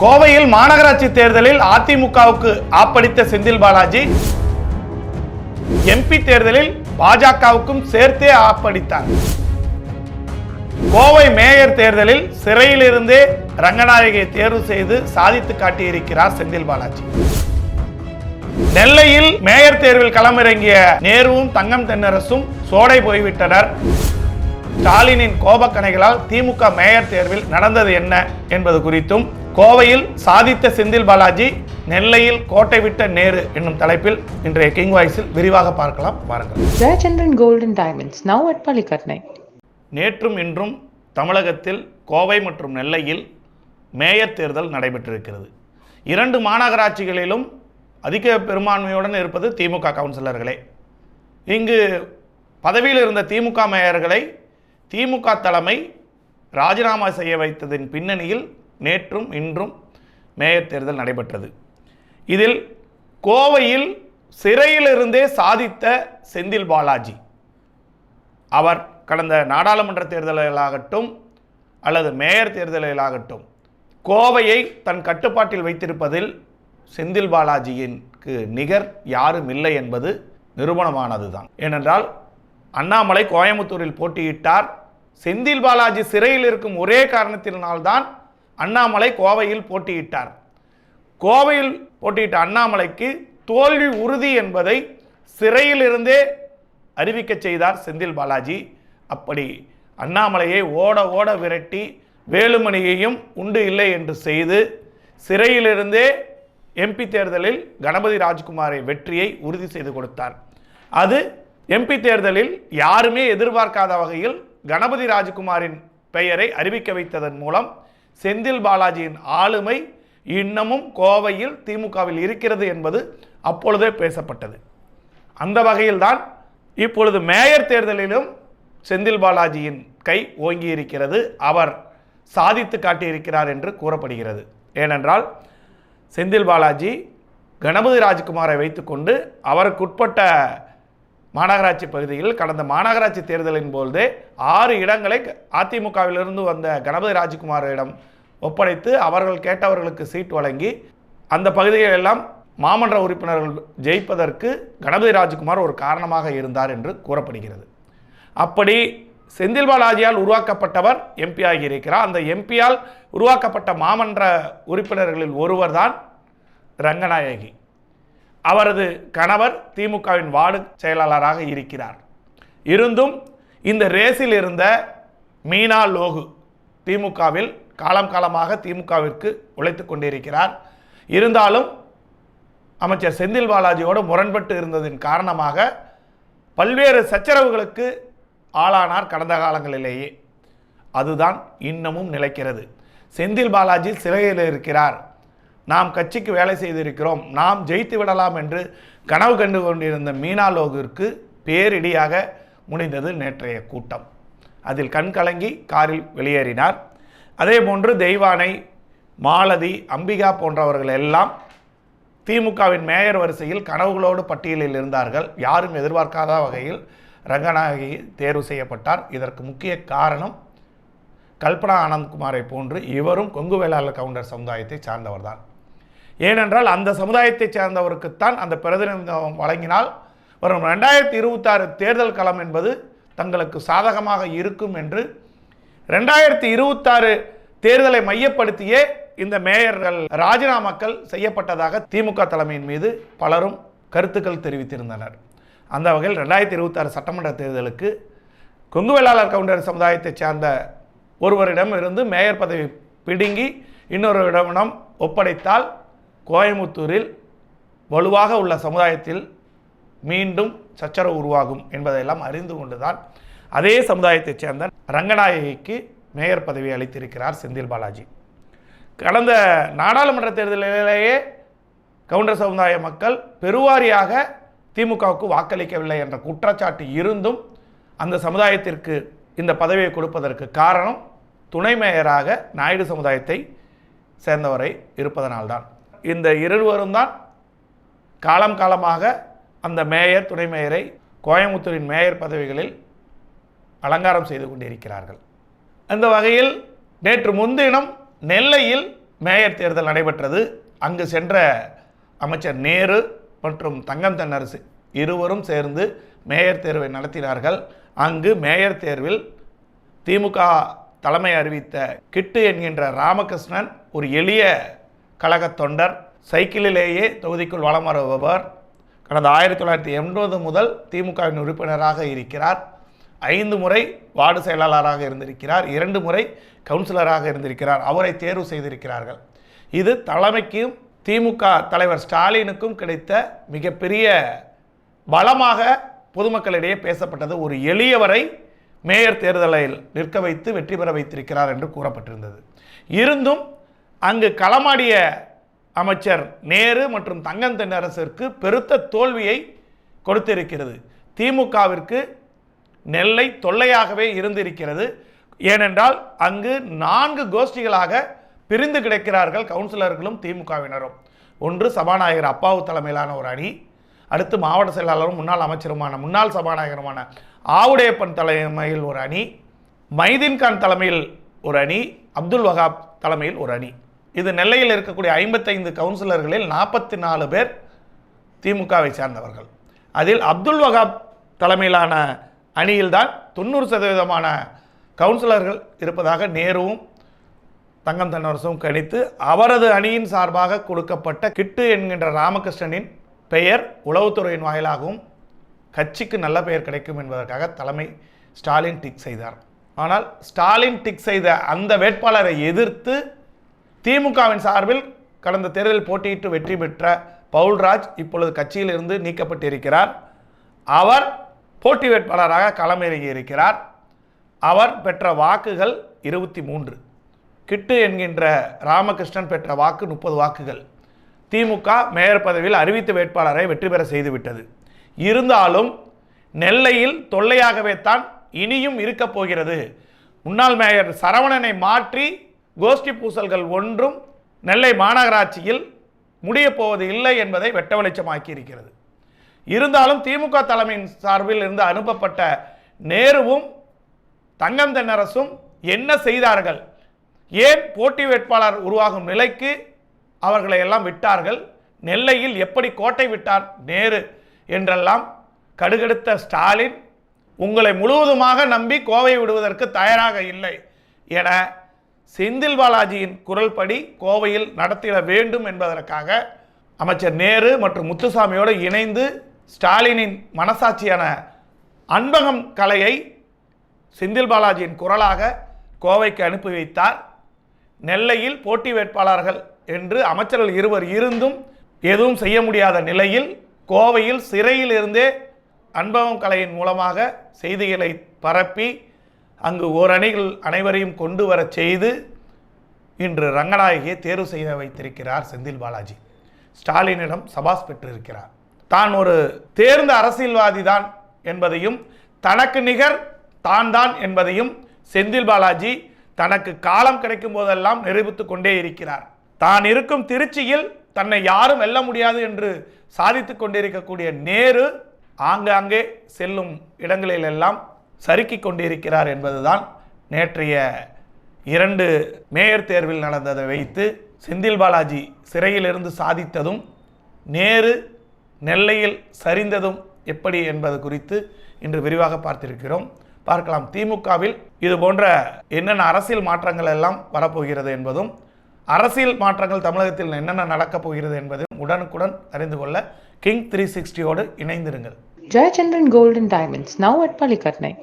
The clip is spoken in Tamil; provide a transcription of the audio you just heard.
கோவையில் மாநகராட்சி தேர்தலில் அதிமுகவுக்கு ஆப்படித்த செந்தில் பாலாஜி எம்பி தேர்தலில் பாஜகவுக்கும் சேர்த்தே ஆப்படித்தார். கோவை மேயர் தேர்தலில் சிறையிலிருந்தே ரங்கநாயகியை தேர்வு செய்து சாதித்து காட்டியிருக்கிறார் செந்தில் பாலாஜி. நெல்லையில் மேயர் தேர்வில் களமிறங்கிய நேருவும் தங்கம் தென்னரசும் சோடை போய்விட்டனர். ஸ்டாலினின் கோபக்கணைகளால் திமுக மேயர் தேர்வில் நடந்தது என்ன என்பது குறித்தும் கோவையில் சாதித்த செந்தில் பாலாஜி நெல்லையில் கோட்டை விட்ட நேரு என்னும் தலைப்பில் இன்றைய கிங் வாய்ஸில் விரிவாக பார்க்கலாம். Jayachandran Gold and Diamonds, now at Palikatnai. நேற்றும் இன்றும் தமிழகத்தில் கோவை மற்றும் நெல்லையில் மேயர் தேர்தல் நடைபெற்றிருக்கிறது. இரண்டு மாநகராட்சிகளிலும் அதிக பெரும்பான்மையுடன் இருப்பது திமுக கவுன்சிலர்களே. இங்கு பதவியில் இருந்த திமுக மேயர்களை திமுக தலைமை ராஜினாமா செய்ய வைத்ததின் பின்னணியில் நேற்றும் இன்றும் மேயர் தேர்தல் நடைபெற்றது. இதில் கோவையில் சிறையிலிருந்தே சாதித்த செந்தில் பாலாஜி. அவர் கடந்த நாடாளுமன்ற தேர்தலாகட்டும் அல்லது மேயர் தேர்தலிலாகட்டும் கோவையை தன் கட்டுப்பாட்டில் வைத்திருப்பதில் செந்தில் பாலாஜியின்க்கு நிகர் யாரும் இல்லை என்பது நிரூபணமானதுதான். ஏனென்றால் அண்ணாமலை கோயம்புத்தூரில் போட்டியிட்டார். செந்தில் பாலாஜி சிறையில் இருக்கும் ஒரே காரணத்தினால்தான் அண்ணாமலை கோவையில் போட்டியிட்டார். கோவையில் போட்டியிட்ட அண்ணாமலைக்கு தோல்வி உறுதி என்பதை சிறையிலிருந்தே அறிவிக்க செய்தார் செந்தில் பாலாஜி. அப்படி அண்ணாமலையை ஓட ஓட விரட்டி வேலுமணியையும் உண்டு இல்லை என்று செய்து சிறையிலிருந்தே எம்பி தேர்தலில் கணபதி ராஜ்குமாரை வெற்றியை உறுதி செய்து கொடுத்தார். அது எம்பி தேர்தலில் யாருமே எதிர்பார்க்காத வகையில் கணபதி ராஜ்குமாரின் பெயரை அறிவிக்க வைத்ததன் மூலம் செந்தில் பாலாஜியின் ஆளுமை இன்னமும் கோவையில் திமுகவில் இருக்கிறது என்பது அப்பொழுதே பேசப்பட்டது. அந்த வகையில்தான் இப்பொழுது மேயர் தேர்தலிலும் செந்தில் பாலாஜியின் கை ஓங்கி இருக்கிறது அவர் சாதித்து காட்டியிருக்கிறார் என்று கூறப்படுகிறது. ஏனென்றால் செந்தில் பாலாஜி கணபதி ராஜ்குமாரை வைத்துக்கொண்டு அவருக்குட்பட்ட மாநகராட்சி பகுதியில் கடந்த மாநகராட்சி தேர்தலின் போது ஆறு இடங்களை அதிமுகவிலிருந்து வந்த கணபதி ராஜ்குமாரிடம் ஒப்படைத்து அவர்கள் கேட்டவர்களுக்கு சீட் வழங்கி அந்த பகுதிகள் எல்லாம் மாமன்ற உறுப்பினர்கள் ஜெயிப்பதற்கு கணபதி ராஜ்குமார் ஒரு காரணமாக இருந்தார் என்று கூறப்படுகிறது. அப்படி செந்தில் பாலாஜியால் உருவாக்கப்பட்டவர் எம்பி ஆகியிருக்கிறார். அந்த எம்பியால் உருவாக்கப்பட்ட மாமன்ற உறுப்பினர்களில் ஒருவர்தான் ரங்கநாயகி. அவரது கணவர் திமுகவின் வார்டு செயலாளராக இருக்கிறார். இருந்தும் இந்த ரேஸில் இருந்த மீனா லோகு திமுகவில் காலம் காலமாக திமுகவிற்கு உழைத்து கொண்டிருக்கிறார். இருந்தாலும் அமைச்சர் செந்தில் பாலாஜியோடு முரண்பட்டு இருந்ததின் காரணமாக பல்வேறு சச்சரவுகளுக்கு ஆளானார் கடந்த காலங்களிலேயே. அதுதான் இன்னமும் நிலைக்கிறது. செந்தில் பாலாஜி சிறையில் இருக்கிறார். நாம் கட்சிக்கு வேலை செய்திருக்கிறோம் நாம் ஜெயித்து விடலாம் என்று கனவு கண்டு கொண்டிருந்த மீனா லோகிற்கு பேரிடியாக முடிந்தது நேற்றைய கூட்டம். அதில் கண் கலங்கி காரில் வெளியேறினார். அதே போன்று தெய்வானை மாலதி அம்பிகா போன்றவர்கள் எல்லாம் திமுகவின் மேயர் வரிசையில் கனவுகளோடு பட்டியலில் இருந்தார்கள். யாரும் எதிர்பார்க்காத வகையில் ரங்கநாயகி தேர்வு செய்யப்பட்டார். இதற்கு முக்கிய காரணம் கல்பனா ஆனந்த்குமாரை போன்று இவரும் கொங்கு வேளாளர் கவுண்டர் சமுதாயத்தை சார்ந்தவர்தான். ஏனென்றால் அந்த சமுதாயத்தைச் சேர்ந்தவருக்குத்தான் அந்த பிரதிநிதித்துவம் வழங்கினால் வரும் ரெண்டாயிரத்தி இருபத்தாறு தேர்தல் களம் என்பது தங்களுக்கு சாதகமாக இருக்கும் என்று ரெண்டாயிரத்தி இருபத்தாறு தேர்தலை மையப்படுத்தியே இந்த மேயர்கள் ராஜினாமாக்கள் செய்யப்பட்டதாக திமுக தலைமையின் மீது பலரும் கருத்துக்கள் தெரிவித்திருந்தனர். அந்த வகையில் ரெண்டாயிரத்தி இருபத்தாறு சட்டமன்ற தேர்தலுக்கு கொங்கு வேளாளர் கவுண்டர் சமுதாயத்தைச் சேர்ந்த ஒருவரிடம் இருந்து மேயர் பதவி பிடுங்கி இன்னொருவரிடம் ஒப்படைத்தால் கோயமுத்தூரில் வலுவாக உள்ள சமுதாயத்தில் மீண்டும் சச்சரவு உருவாகும் என்பதையெல்லாம் அறிந்து கொண்டுதான் அதே சமுதாயத்தைச் சேர்ந்த ரங்கநாயகிக்கு மேயர் பதவி அளித்திருக்கிறார் செந்தில் பாலாஜி. கடந்த நாடாளுமன்ற தேர்தலிலேயே கவுண்டர் சமுதாய மக்கள் பெருவாரியாக திமுகவுக்கு வாக்களிக்கவில்லை என்ற குற்றச்சாட்டு இருந்தும் அந்த சமுதாயத்திற்கு இந்த பதவியை கொடுப்பதற்கு காரணம் துணை மேயராக நாயுடு சமுதாயத்தை சேர்ந்தவரை இருப்பதனால்தான். இந்த இருவரும் தான் காலம் காலமாக அந்த மேயர் துணை மேயரை கோயம்புத்தூரின் மேயர் பதவிகளில் அலங்காரம் செய்து கொண்டிருக்கிறார்கள். அந்த வகையில் நேற்று முன்தினம் நெல்லையில் மேயர் தேர்தல் நடைபெற்றது. அங்கு சென்ற அமைச்சர் நேரு மற்றும் தங்கம் தென்னரசு இருவரும் சேர்ந்து மேயர் தேர்வை நடத்தினார்கள். அங்கு மேயர் தேர்வில் திமுக தலைமை அறிவித்த கிட்டு என்கின்ற ராமகிருஷ்ணன் ஒரு எளிய கழகத் தொண்டர் சைக்கிளிலேயே தொகுதிக்குள் வலம் வருபவர். கடந்த ஆயிரத்தி தொள்ளாயிரத்தி எண்பது முதல் திமுகவின் உறுப்பினராக இருக்கிறார். ஐந்து முறை வார்டு செயலாளராக இருந்திருக்கிறார். இரண்டு முறை கவுன்சிலராக இருந்திருக்கிறார். அவரை தேர்வு செய்திருக்கிறார்கள். இது தலைமைக்கும் திமுக தலைவர் ஸ்டாலினுக்கும் கிடைத்த மிகப்பெரிய பலமாக பொதுமக்களிடையே பேசப்பட்டது. ஒரு எளியவரை மேயர் தேர்தலில் நிற்க வைத்து வெற்றி பெற வைத்திருக்கிறார் என்று கூறப்பட்டிருந்தது. இருந்தும் அங்கு களமாடிய அமைச்சர் நேரு மற்றும் தங்கம் தென்னரசிற்கு பெருத்த தோல்வியை கொடுத்திருக்கிறது. திமுகவிற்கு நெல்லை தொல்லையாகவே இருந்திருக்கிறது. ஏனென்றால் அங்கு நான்கு கோஷ்டிகளாக பிரிந்து கிடக்கிறார்கள் கவுன்சிலர்களும் திமுகவினரும். ஒன்று சபாநாயகர் அப்பாவு தலைமையிலான ஒரு அணி அடுத்து மாவட்ட செயலாளரும் முன்னாள் அமைச்சருமான முன்னாள் சபாநாயகருமான ஆவுடையப்பன் தலைமையில் ஒரு அணி மைதீன்கான் தலைமையில் ஒரு அணி அப்துல் வகாப் தலைமையில் ஒரு அணி. இது நெல்லையில் இருக்கக்கூடிய ஐம்பத்தைந்து கவுன்சிலர்களில் நாற்பத்தி நாலு பேர் திமுகவை சேர்ந்தவர்கள். அதில் அப்துல் வகாப் தலைமையிலான அணியில்தான் தொண்ணூறு சதவீதமான கவுன்சிலர்கள் இருப்பதாக நேருவும் தங்கம் தன்னரசும் கணித்து அவரது அணியின் சார்பாக கொடுக்கப்பட்ட கிட்டு என்கின்ற ராமகிருஷ்ணனின் பெயர் உளவுத்துறையின் வாயிலாகவும் கட்சிக்கு நல்ல பெயர் கிடைக்கும் என்பதற்காக தலைமை ஸ்டாலின் டிக் செய்தார். ஆனால் ஸ்டாலின் டிக் செய்த அந்த வேட்பாளரை எதிர்த்து திமுகவின் சார்பில் கடந்த தேர்தலில் போட்டியிட்டு வெற்றி பெற்ற பவுல்ராஜ் இப்பொழுது கட்சியிலிருந்து நீக்கப்பட்டிருக்கிறார். அவர் போட்டி வேட்பாளராக களமிறங்கி இருக்கிறார். அவர் பெற்ற வாக்குகள் இருபத்தி மூன்று. கிட்டு என்கின்ற ராமகிருஷ்ணன் பெற்ற வாக்கு முப்பது வாக்குகள். திமுக மேயர் பதவியில் அறிவித்த வேட்பாளரை வெற்றி பெற செய்துவிட்டது. இருந்தாலும் நெல்லையில் தொல்லையாகவே தான் இனியும் இருக்கப் போகிறது. முன்னாள் மேயர் சரவணனை மாற்றி கோஷ்டி பூசல்கள் ஒன்றும் நெல்லை மாநகராட்சியில் முடியப் போவது இல்லை என்பதை வெட்ட வெளிச்சமாக்கி இருக்கிறது இருந்தாலும் திமுக தலைமையின் சார்பில் இருந்து அனுப்பப்பட்ட நேருவும் தங்கம் தென்னரசும் என்ன செய்தார்கள்? ஏன் போட்டி வேட்பாளர் உருவாகும் நிலைக்கு அவர்களை எல்லாம் விட்டார்கள்? நெல்லையில் எப்படி கோட்டை விட்டார் நேரு என்றெல்லாம் கடுகெடுத்த ஸ்டாலின் உங்களை முழுவதுமாக நம்பி கோவை விடுவதற்கு தயாராக இல்லை என செந்தில் பாலாஜியின் குரல்படி கோவையில் நடத்திட வேண்டும் என்பதற்காக அமைச்சர் நேரு மற்றும் முத்துசாமியோடு இணைந்து ஸ்டாலினின் மனசாட்சியான அன்பகம் கலையை செந்தில் பாலாஜியின் குரலாக கோவைக்கு அனுப்பி வைத்தார். நெல்லையில் போட்டி வேட்பாளர்கள் என்று அமைச்சர்கள் இருவர் இருந்தும் எதுவும் செய்ய முடியாத நிலையில் கோவையில் சிறையில் இருந்தே அன்பகம் கலையின் மூலமாக செய்திகளை பரப்பி அங்கு ஓரணிகள் அனைவரையும் கொண்டு வரச் செய்து இன்று ரங்கநாயகியை தேர்வு செய்ய வைத்திருக்கிறார் செந்தில் பாலாஜி. ஸ்டாலினிடம் சபாஸ் பெற்றிருக்கிறார். தான் ஒரு தேர்ந்த அரசியல்வாதி தான் என்பதையும் தனக்கு நிகர் தான் தான் என்பதையும் செந்தில் பாலாஜி தனக்கு காலம் கிடைக்கும் போதெல்லாம் நிரூபித்து கொண்டே இருக்கிறார். தான் இருக்கும் திருச்சியில் தன்னை யாரும் வெல்ல முடியாது என்று சாதித்து கொண்டிருக்கக்கூடிய நேரு ஆங்காங்கே செல்லும் இடங்களிலெல்லாம் சறுக்கி கொண்டிருக்கிறார் என்பதுதான் நேற்றைய இரண்டு மேயர் தேர்வில் நடந்ததை வைத்து செந்தில் பாலாஜி சிறையிலிருந்து சாதித்ததும் நேரு நெல்லையில் சரிந்ததும் எப்படி என்பது குறித்து இன்று விரிவாக பார்த்திருக்கிறோம். பார்க்கலாம். திமுகவில் இது போன்ற என்னென்ன அரசியல் மாற்றங்கள் எல்லாம் வரப்போகிறது என்பதும் அரசியல் மாற்றங்கள் தமிழகத்தில் என்னென்ன நடக்கப் போகிறது என்பதையும் உடனுக்குடன் அறிந்து கொள்ள கிங் த்ரீ சிக்ஸ்டியோடு இணைந்திருங்கள். Jayachandran Gold and Diamonds, now at Palikatnai.